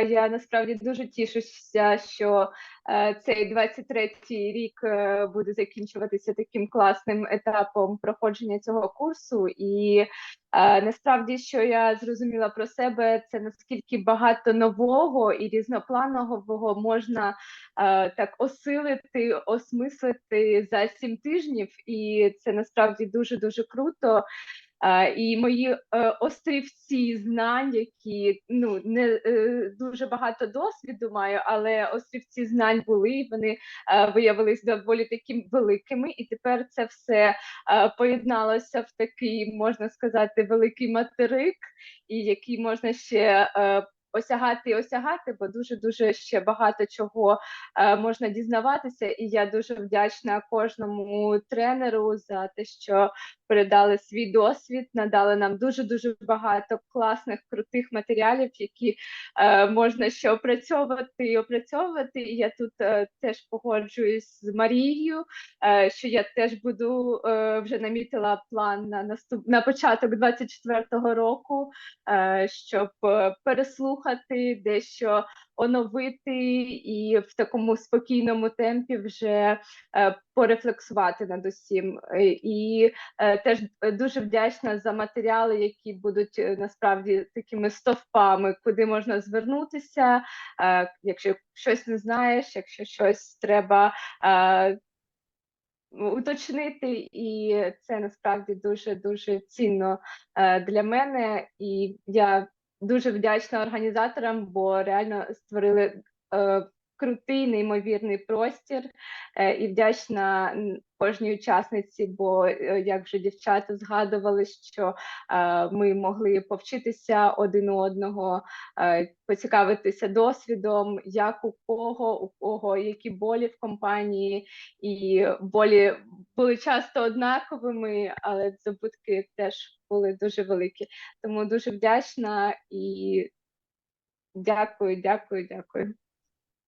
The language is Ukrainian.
я насправді дуже тішуся, що е, цей 23-й рік е, буде закінчуватися таким класним етапом проходження цього курсу. І е, насправді, що я зрозуміла про себе, це наскільки багато нового і різнопланового можна так осилити, осмислити за сім тижнів, і це насправді дуже дуже круто. Е, і мої е, острівці знань, які ну не е, дуже багато досвіду маю, але острівці знань були, і вони виявилися доволі такими великими, і тепер це все поєдналося в такий, можна сказати, великий материк, і який можна ще. Осягати і осягати, бо дуже дуже ще багато чого е, можна дізнаватися, і я дуже вдячна кожному тренеру за те, що передали свій досвід, надали нам дуже дуже багато класних крутих матеріалів, які е, можна ще опрацьовувати і опрацьовувати. І я тут е, теж погоджуюсь з Марією, що я теж буду вже намітила план на наступ на початок 24-го року, щоб е, переслухати дещо оновити і в такому спокійному темпі вже е, порефлексувати над усім. Е, І е, теж дуже вдячна за матеріали, які будуть насправді такими стовпами, куди можна звернутися, якщо щось не знаєш, якщо щось треба. Уточнити, і це насправді дуже дуже цінно для мене, і я дуже вдячна організаторам, бо реально створили е, крутий, неймовірний простір. Е, і вдячна кожній учасниці, бо е, як вже дівчата згадували, що е, ми могли повчитися один у одного, поцікавитися досвідом, як у кого, у кого які болі в компанії, і болі були часто однаковими, але здобутки теж були дуже великі. Тому дуже вдячна і дякую, дякую, дякую.